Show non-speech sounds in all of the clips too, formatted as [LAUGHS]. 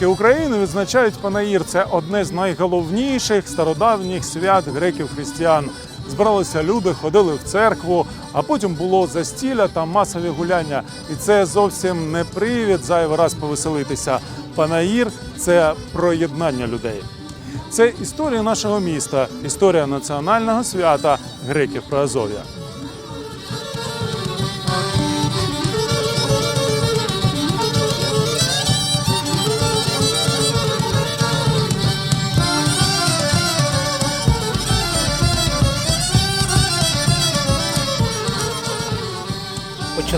греки України відзначають Панаїр. Це одне з найголовніших стародавніх свят греків-християн. Збиралися люди, ходили в церкву, а потім було застілля та масові гуляння. І це зовсім не привід зайвий раз повеселитися. Панаїр це про єднання людей. Це історія нашого міста, історія національного свята греків Приазов'я.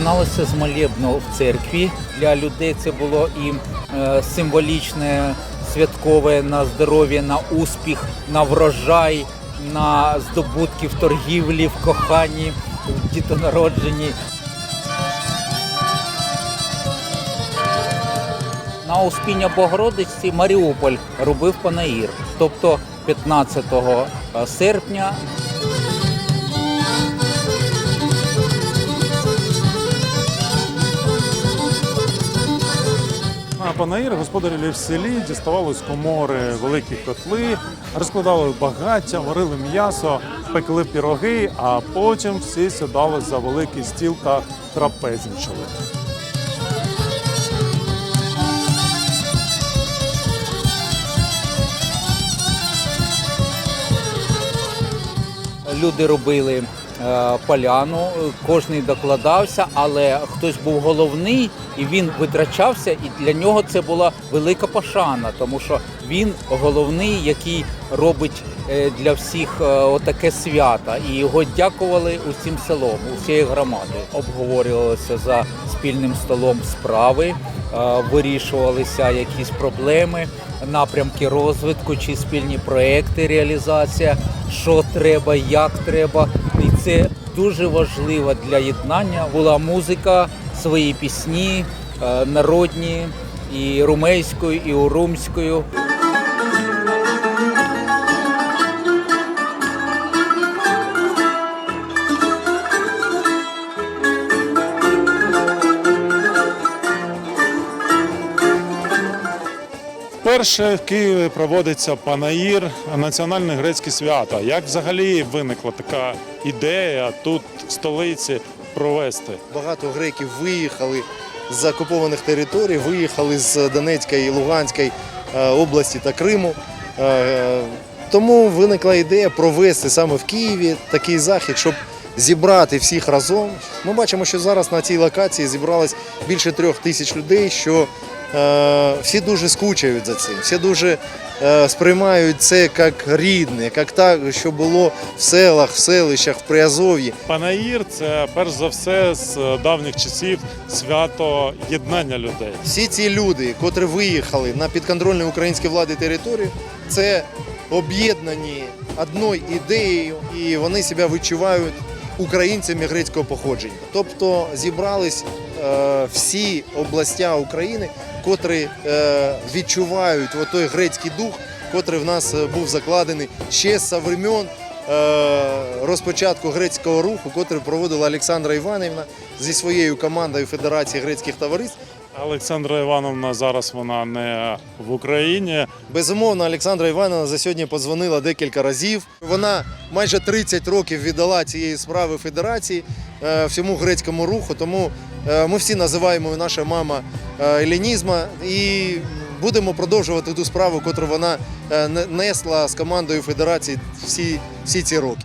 Починалося з молебну в церкві. Для людей це було і е, символічне, святкове на здоров'я, на успіх, на врожай, на здобутки в торгівлі, в коханні, в дітонародженні. На Успіння Богородиці Маріуполь робив Панаїр, тобто 15 серпня На Панаїр господарі в селі діставали з комори великі котли, розкладали багаття, варили м'ясо, пекли піроги, а потім всі сідали за великий стіл та трапезничали. Люди робили поляну, кожен докладався, але хтось був головний і він витрачався, і для нього це була велика пошана, тому що він головний, який робить е, для всіх е, отаке свято. І його дякували усім селом, усією громадою. Обговорювалося за спільним столом справи, е, вирішувалися якісь проблеми, напрямки розвитку чи спільні проекти, реалізація, що треба, як треба. І це дуже важливо для єднання. Була музика, свої пісні, е, народні і румейською, і урумською. Вперше в Києві проводиться Панаїр, національне грецьке свято. Як взагалі виникла така ідея тут в столиці провести? Багато греків виїхали з окупованих територій, виїхали з Донецької, Луганської е, області та Криму. Е, Тому виникла ідея провести саме в Києві такий захід, щоб зібрати всіх разом. Ми бачимо, що зараз на цій локації зібралось більше трьох тисяч людей, що всі дуже скучають за цим, всі дуже е, сприймають це як рідне, як так, що було в селах, в селищах, в Приазов'ї. Панаїр це перш за все з давніх часів свято єднання людей. Всі ці люди, котрі виїхали на підконтрольну українській владі територію, це об'єднані одною ідеєю, і вони себе відчувають українцями грецького походження. Тобто зібрались е, всі областя України, котрі е, відчувають той грецький дух, котрий в нас е, був закладений ще з времен е, розпочатку грецького руху, котрий проводила Олександра Іванівна зі своєю командою Федерації грецьких товариств. Олександра Івановна зараз вона не в Україні. Безумовно, Олександра Івановна за сьогодні подзвонила декілька разів. Вона майже 30 років віддала цієї справи федерації всьому грецькому руху. Тому ми всі називаємо наша мама е, елінізма і будемо продовжувати ту справу, котру вона е, не- несла з командою федерації всі, всі ці роки.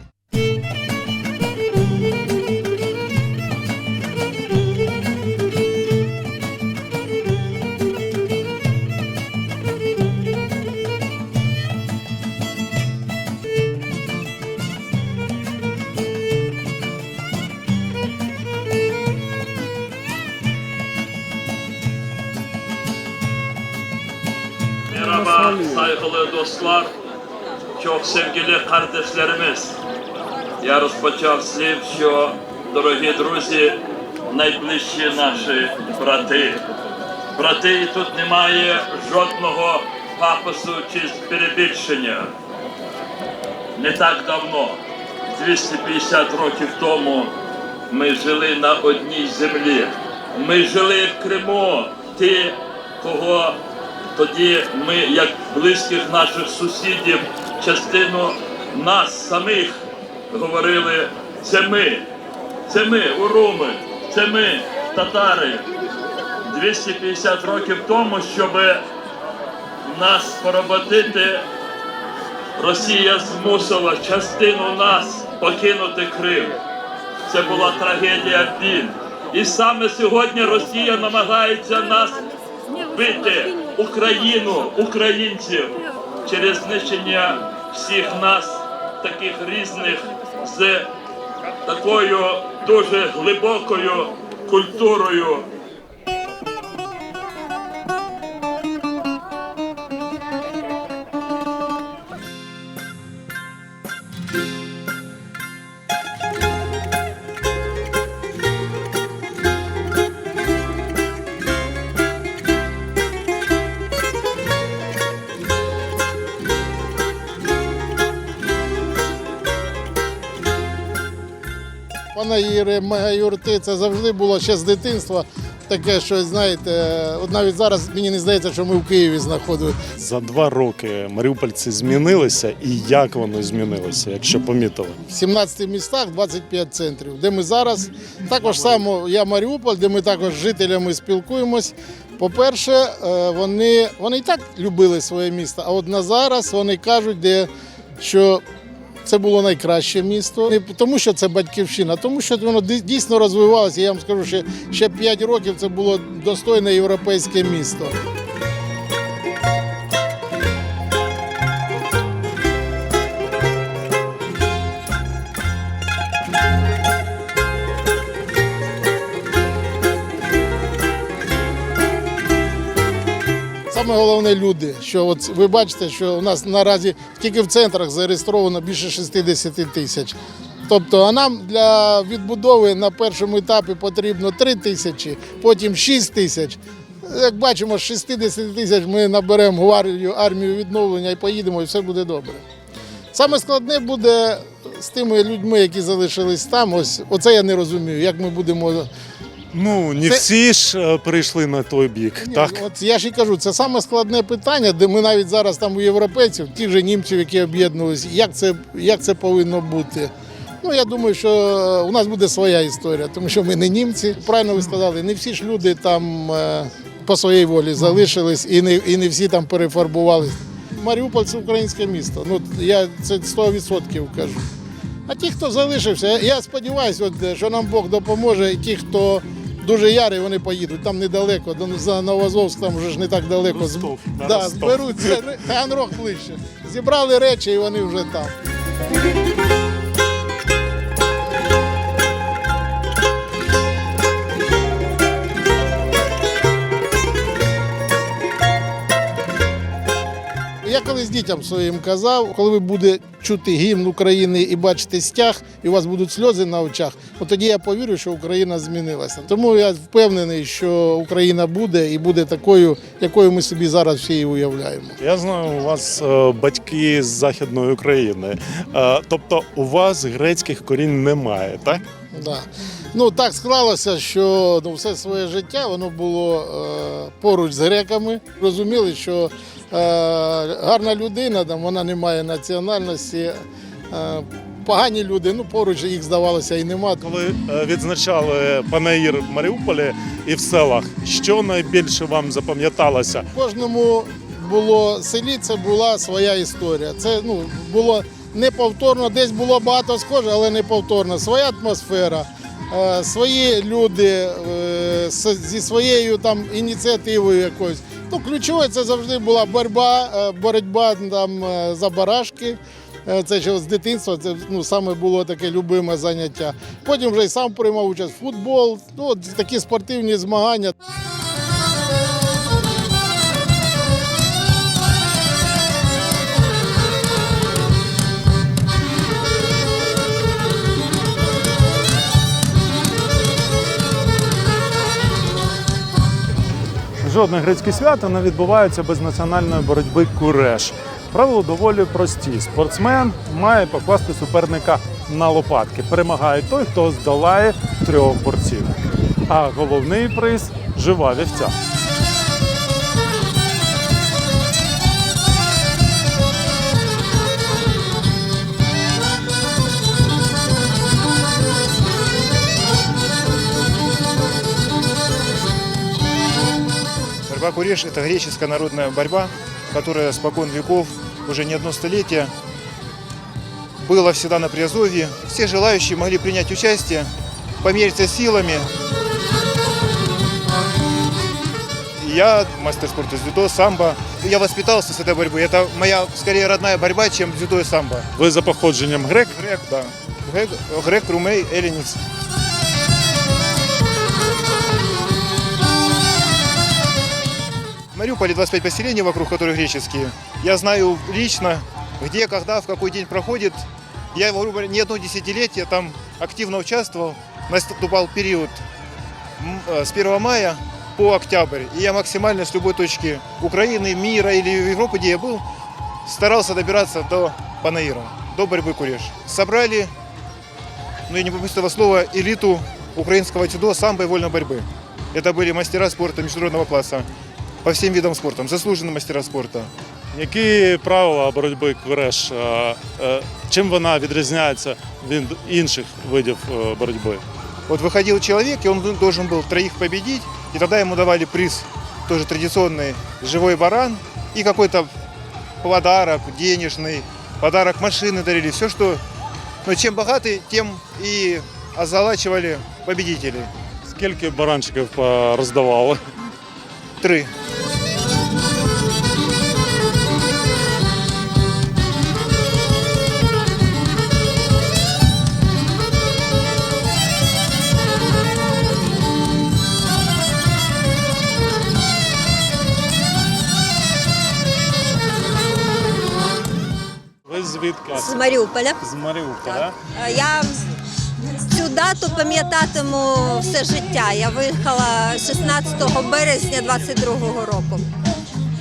Sevgili kardeşlerimiz. Я розпочав слів, що дорогі друзі, найближчі наші брати. Брати, і тут немає жодного пафосу чи перебільшення. Не так давно, 250 років тому, ми жили на одній землі. Ми жили в Криму. Ті, кого тоді ми, як близьких наших сусідів, частину нас самих говорили, це ми, це ми, уруми, це ми, татари. 250 років тому, щоб нас поработити, Росія змусила частину нас покинути Крим. Це була трагедія біль. І саме сьогодні Росія намагається нас бити Україну, українців через знищення всіх нас, таких різних, з такою дуже глибокою культурою. Панаїри, мегаюрти, це завжди було ще з дитинства. Таке, що знаєте, от навіть зараз мені не здається, що ми в Києві знаходилися. За два роки маріупольці змінилися, і як вони змінилися, якщо помітили? В 17 містах 25 центрів, де ми зараз також само я Маріуполь, де ми також з жителями спілкуємось. По-перше, е, вони, вони і так любили своє місто, а от на зараз вони кажуть, де, що це було найкраще місто. Не тому, що це батьківщина, а тому, що воно ді- дійсно розвивалося. Я вам скажу, що ще 5 років це було достойне європейське місто. Саме головне люди. Що от ви бачите, що у нас наразі тільки в центрах зареєстровано більше 60 тисяч. Тобто, а нам для відбудови на першому етапі потрібно 3 тисячі, потім 6 тисяч. Як бачимо, з 60 тисяч ми наберемо гвардію, армію відновлення і поїдемо, і все буде добре. Саме складне буде з тими людьми, які залишились там. Ось оце я не розумію, як ми будемо Ну не Це- всі ж е, перейшли на той бік, Ні, так? От я ж і кажу, це саме складне питання, де ми навіть зараз там у європейців, тих же німців, які об'єднувалися, як це, як це повинно бути. Ну, я думаю, що у нас буде своя історія, тому що ми не німці. Правильно ви сказали, не всі ж люди там е, по своїй волі залишились і не, і не всі там перефарбувались. Маріуполь це українське місто. Ну, я це 100% кажу. А ті, хто залишився, я- сподіваюся, от, що нам Бог допоможе, і ті, хто дуже ярий, вони поїдуть. Там недалеко, до за Новозовськ, там вже ж не так далеко. Ростов, да, Ростов. зберуться, Ганрох ближче. Зібрали речі і вони вже там. Дітям своїм казав, коли ви будете чути гімн України і бачити стяг, і у вас будуть сльози на очах, от тоді я повірю, що Україна змінилася. Тому я впевнений, що Україна буде і буде такою, якою ми собі зараз всі її уявляємо. Я знаю, у вас е, батьки з Західної України. Е, тобто у вас грецьких корінь немає, так? Да. Ну так склалося, що ну, все своє життя воно було е, поруч з греками. Розуміли, що гарна людина, там, вона не має національності. Е, погані люди, ну поруч їх здавалося і нема. Коли е, відзначали Панаїр в Маріуполі і в селах, що найбільше вам запам'яталося? В кожному було селі, це була своя історія. Це ну, було неповторно, десь було багато схоже, але неповторно. Своя атмосфера, е, свої люди е, зі своєю там ініціативою якоюсь. Ну, ключове це завжди була боротьба, е, боротьба там, е, за барашки. Е, Це ще з дитинства, це ну, саме було таке любиме заняття. Потім вже й сам приймав участь футбол, ну, такі спортивні змагання. Жодне грецьке свято не відбувається без національної боротьби куреш. Правила доволі прості. Спортсмен має покласти суперника на лопатки. Перемагає той, хто здолає трьох борців. А головний приз жива вівця. Борьба куреш – это греческая народная борьба, которая спокон веков, уже не одно столетие, была всегда на Приазовье. Все желающие могли принять участие, помериться силами. Я мастер спорта дзюдо, самбо. Я воспитался с этой борьбой. Это моя, скорее, родная борьба, чем дзюдо и самбо. Ви за походженням грек. Грек, да. Грек, грек румей, эллинец. В Мариуполе 25 поселений, вокруг которых греческие. Я знаю лично, где, когда, в какой день проходит. Я, грубо говоря, не одно десятилетие там активно участвовал. Наступал период э, с 1 мая по октябрь. И я максимально с любой точки Украины, мира или Европы, где я был, старался добираться до Панаира, до борьбы куреш. Собрали, ну я не побоюсь этого слова, элиту украинского дзюдо, самбо и вольной борьбы. Это были мастера спорта международного класса по всем видам спорта, заслуженные мастера спорта. Які правила боротьби куреш? е, е, Чим вона відрізняється від інших видів е, боротьби? Вот выходил человек, и он должен был троих победить, и тогда ему давали приз, тоже традиционный, живой баран и какой-то подарок денежный, подарок машины дарили, все, что... Но чем богаты, тем и озалачивали победителей. Скільки баранчиків е, роздавали? Три. Ви звідки? з Маріуполя. З Маріуполя. Так. Е, Я дату пам'ятатиму все життя. Я виїхала 16 березня 22-го року.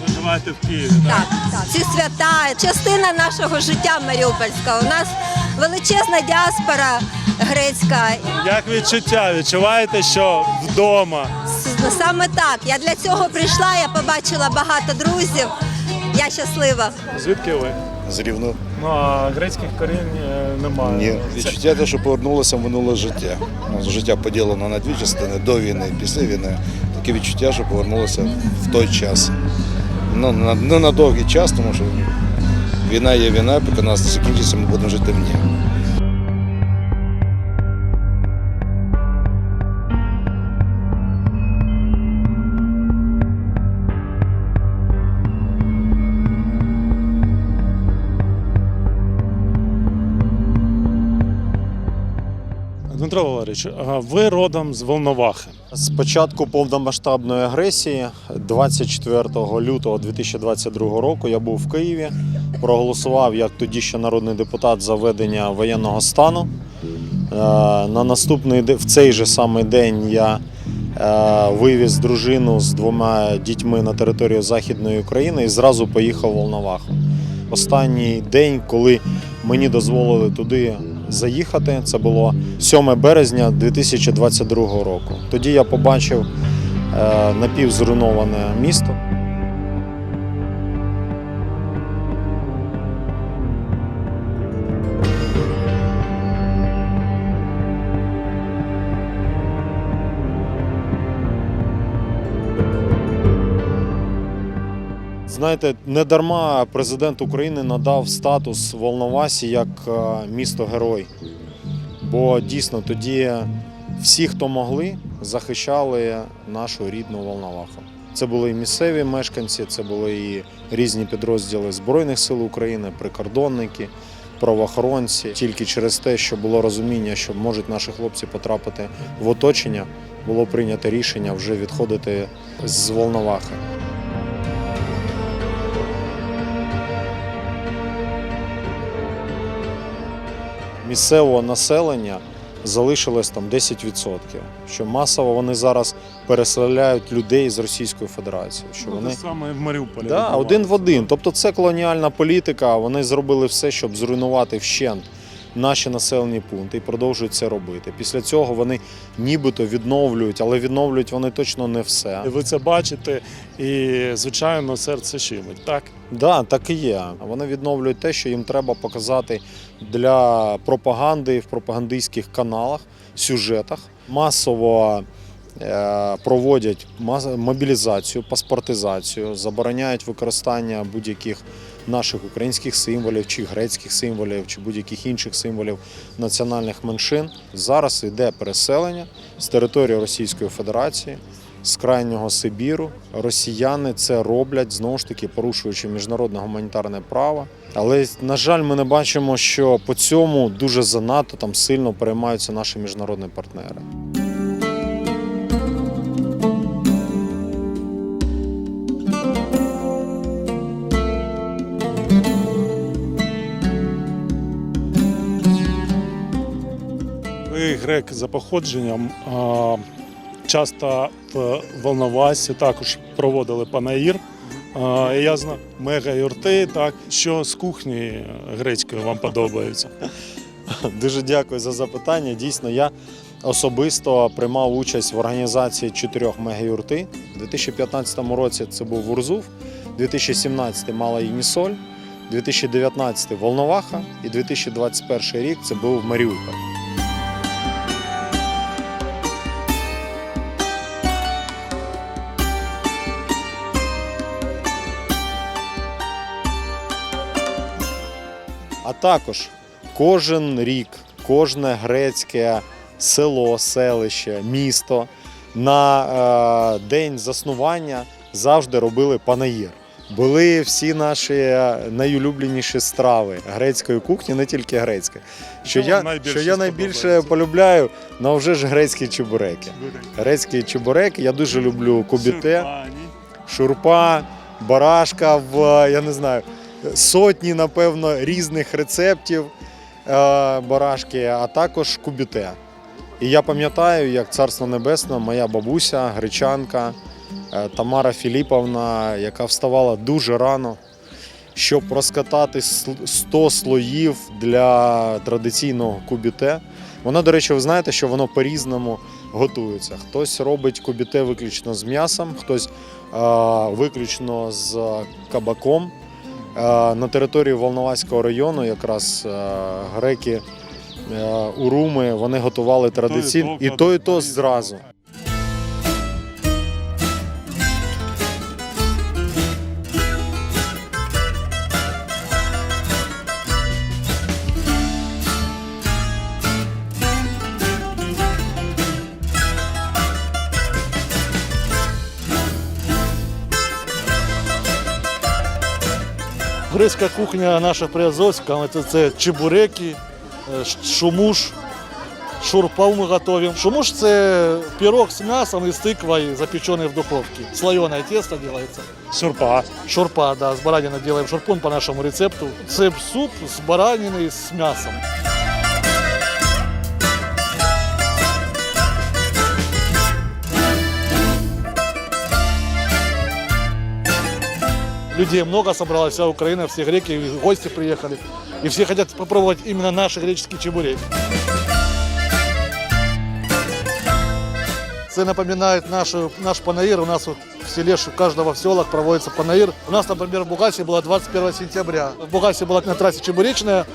Ви живаєте в Києві, так? Так, так. Ці свята частина нашого життя маріупольського. У нас величезна діаспора грецька. Як відчуття? Відчуваєте, що вдома? Саме так. Я для цього прийшла, я побачила багато друзів. Я щаслива. Звідки ви? З Рівно. Ну а грецьких корінь е, немає. Ні, відчуття те, що повернулося в минуле життя. Ну, життя поділено на дві частини до війни, після війни. Таке відчуття, що повернулося в той час. Ну, на, не на довгий час, тому що війна є війна, поки нас закінчиться, ми будемо жити в ній. Дмитро Валерійович, ви родом з Волновахи. З початку повномасштабної агресії, 24 лютого 2022 року, я був в Києві, проголосував як тоді ще народний депутат за введення воєнного стану. Е, На наступний в цей же самий день я е, вивіз дружину з двома дітьми на територію Західної України і зразу поїхав в Волноваху. Останній день, коли мені дозволили туди заїхати, це було 7 березня 2022 року. Тоді я побачив е, напівзруйноване місто. Знаєте, не дарма президент України надав статус Волновасі як е, місто-герой. Бо дійсно тоді всі, хто могли, захищали нашу рідну Волноваху. Це були і місцеві мешканці, це були і різні підрозділи Збройних сил України, прикордонники, правоохоронці. Тільки через те, що було розуміння, що можуть наші хлопці потрапити в оточення, було прийнято рішення вже відходити з Волновахи. Місцевого населення залишилось там 10%. Що масово вони зараз переселяють людей з Російської Федерації. Що Ну, вони те саме в Маріуполі. да, один в один. Тобто це колоніальна політика. Вони зробили все, щоб зруйнувати вщент наші населені пункти і продовжують це робити. Після цього вони нібито відновлюють, але відновлюють вони точно не все. Ви це бачите, і звичайно серце щемить, так? Да, так і є. Вони відновлюють те, що їм треба показати для пропаганди в пропагандистських каналах, сюжетах. Масово е, проводять мобілізацію, паспортизацію, забороняють використання будь-яких наших українських символів, чи грецьких символів, чи будь-яких інших символів національних меншин. Зараз йде переселення з території Російської Федерації. З крайнього Сибіру росіяни це роблять знову ж таки порушуючи міжнародне гуманітарне право. Але на жаль, ми не бачимо, що по цьому дуже занадто там сильно переймаються наші міжнародні партнери. Грек за походженням. Часто в Волновасі також проводили панаїр. Я знаю мега юрти, так що з кухні грецької вам подобається. Дуже дякую за запитання. Дійсно, я особисто приймав участь в організації чотирьох мегаюрти. У 2015 році це був Урзув, 2017 Мала Єнісоль, 2019 Волноваха і 2021 рік це був Маріуполь. А також кожен рік, кожне грецьке село, селище, місто на е, день заснування завжди робили панаїр. Були всі наші найулюбленіші страви грецької кухні, не тільки грецької. Що я, найбільше що я найбільше полюбляю, ну вже ж грецькі чебуреки. Грецькі чебуреки, я дуже люблю кубіте шурпа, барашка в я не знаю, сотні, напевно, різних рецептів е, барашки, а також кубіте. І я пам'ятаю, як царство небесне, моя бабуся, гречанка е, Тамара Філіповна, яка вставала дуже рано, щоб розкатати 100 слоїв для традиційного кубіте. Вона, до речі, ви знаєте, що воно по-різному готується. Хтось робить кубіте виключно з м'ясом, хтось е, виключно з кабаком. Е, На території Волноваського району якраз е, греки е, уруми вони готували традиційно і то, і то зразу. Грецька кухня наша приазовська, це, це чебуреки, е, шумуш, шурпа ми готуємо. Шумуш це пирог з м'ясом і з тиквою, запечений в духовці. Слоєне тесто робиться. Шурпа. Шурпа, да, з баранины робимо шурпун по нашому рецепту. Це суп з баранини з м'ясом. Людей много собралось, вся Украина, все греки, гости приехали. И все хотят попробовать именно наши греческие чебуреки. Это напоминает нашу, наш панаир. У нас вот в селе, у каждого в селах проводится панаир. У нас, например, в Бугасе было 21 сентября. В Бугасе была на трассе Чебуречная,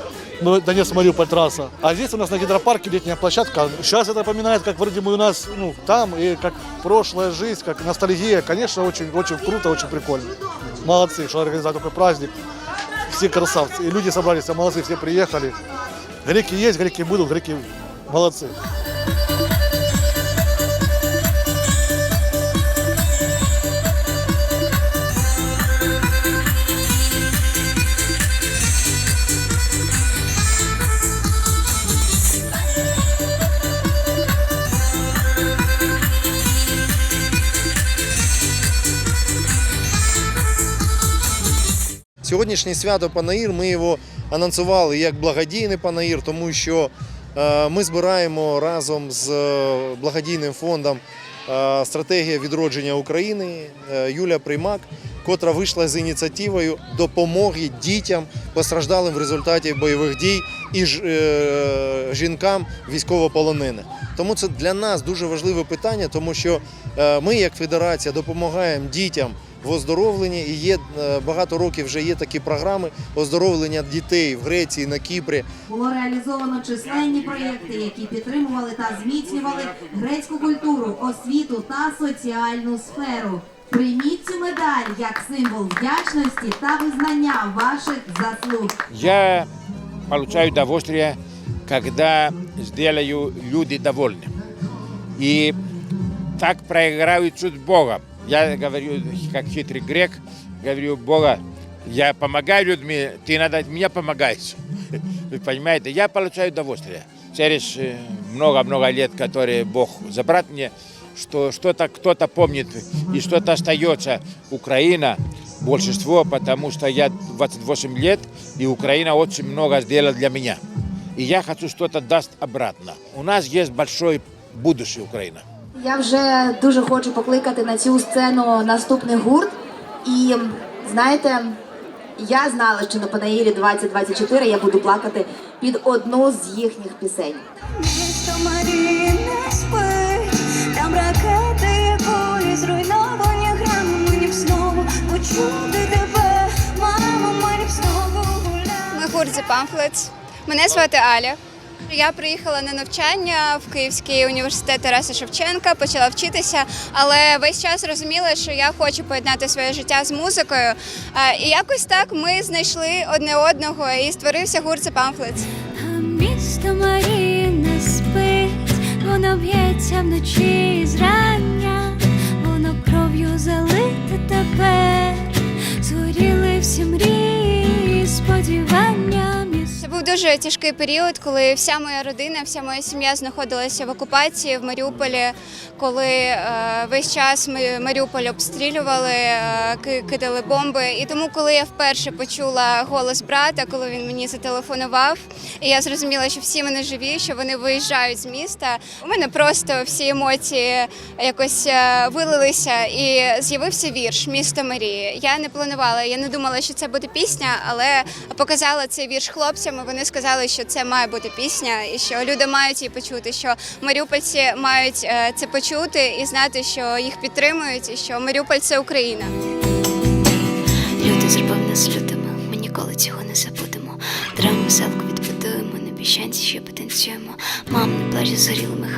ну, Донец-Мариуполь трасса. А здесь у нас на гидропарке летняя площадка. Сейчас это напоминает, как вроде бы у нас ну, там, и как прошлая жизнь, как ностальгия. Конечно, очень, очень круто, очень прикольно. Молодцы, что организовали такой праздник. Все красавцы. И люди собрались, а молодцы, все приехали. Греки есть, греки будут, греки молодцы. Сьогоднішнє свято Панаїр ми його анонсували як благодійний Панаїр, тому що е, ми збираємо разом з е, благодійним фондом е, стратегія відродження України Юлія Приймак, котра вийшла з ініціативою допомоги дітям постраждалим в результаті бойових дій і жінкам військовополонених. Тому це для нас дуже важливе питання, тому що ми, як федерація, допомагаємо дітям в оздоровленні. І є е, багато років вже є такі програми оздоровлення дітей в Греції, на Кіпрі. Було реалізовано численні проєкти, які підтримували та зміцнювали грецьку культуру, освіту та соціальну сферу. Прийміть цю медаль як символ вдячності та визнання ваших заслуг. Я получаю удовольствие, когда сделаю люди довольны. И так проиграют с Богом. Я говорю, как хитрый грек, говорю, Бога, я помогаю людьми, ты надо мне помогать. [LAUGHS] Вы понимаете, я получаю удовольствие. Через э, много-много лет, которые Бог забрал мне, что что-то кто-то помнит и что-то остается. Украина большинство, потому что я 28 лет, и Украина очень много сделала для меня. И я хочу что-то даст обратно. У нас есть большое будущее Украина. Я вже дуже хочу покликати на цю сцену наступний гурт. І знаєте, я знала, що на Панаїрі 2024 я буду плакати під одну з їхніх пісень. Місто Марії не спить, там ракети, кулі, зруйновані грами, мені б знову почути тебе, мамо, мені б знову гуляти. Ми гурт The Pamphlets. Мене звати Аля. Я приїхала на навчання в Київський університет Тараса Шевченка, почала вчитися, але весь час розуміла, що я хочу поєднати своє життя з музикою. Е, І якось так ми знайшли одне одного і створився гурт The Pamphlets. Місто Марії не спить, воно б'ється вночі зрання, дуже тяжкий період, коли вся моя родина, вся моя сім'я знаходилася в окупації в Маріуполі, коли е, весь час ми Маріуполь обстрілювали, е, кидали бомби. І тому, коли я вперше почула голос брата, коли він мені зателефонував, і я зрозуміла, що всі вони живі, що вони виїжджають з міста. У мене просто всі емоції якось е, вилилися, і з'явився вірш Місто Марії. Я не планувала, я не думала, що це буде пісня, але показала цей вірш хлопцям. і Вони сказали, що це має бути пісня, і що люди мають її почути, що маріупольці мають е, це почути і знати, що їх підтримують, і що Маріуполь це Україна. Люди зробив нас лютими, ми ніколи цього не забудемо. Драму селку відбудуємо, на біщанці ще потанцюємо. Мам, на пляжі з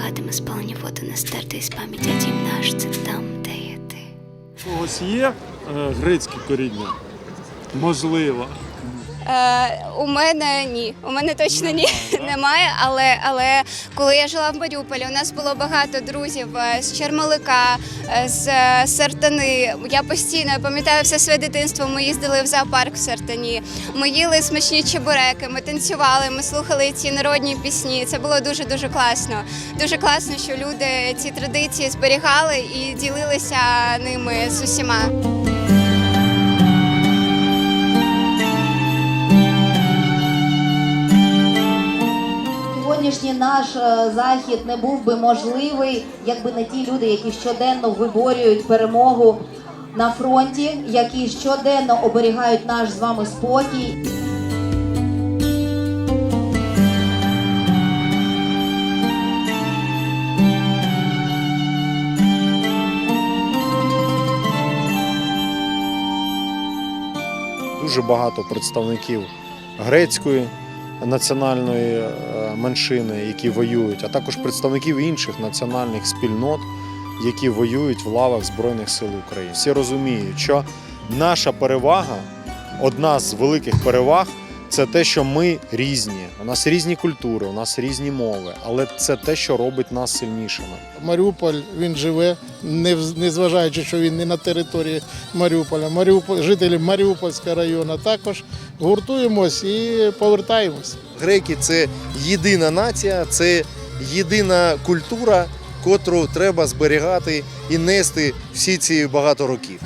хатами, спалені води не стерти із пам'яті, а дім наш це там, де є ти. У когось є е, грецьке коріння? Можливо. Е, у мене ні, у мене точно ні немає. Але але коли я жила в Маріуполі, у нас було багато друзів е, з Чермалика, е, з е, Сартани. Я постійно я пам'ятаю все своє дитинство. Ми їздили в зоопарк в Сартані. Ми їли смачні чебуреки, ми танцювали, ми слухали ці народні пісні. Це було дуже дуже класно. Дуже класно, що люди ці традиції зберігали і ділилися ними з усіма. Сьогоднішній наш е, захід не був би можливий, якби не ті люди, які щоденно виборюють перемогу на фронті, які щоденно оберігають наш з вами спокій. Дуже багато представників грецької національної е, меншини, які воюють, а також представників інших національних спільнот, які воюють в лавах Збройних сил України. Всі розуміють, що наша перевага, одна з великих переваг, це те, що ми різні. У нас різні культури, у нас різні мови, але це те, що робить нас сильнішими. Маріуполь він живе, не незважаючи, що він не на території Маріуполя. Маріуполь, жителі Маріупольського району також гуртуємось і повертаємось. Греки це єдина нація, це єдина культура, котру треба зберігати і нести всі ці багато років.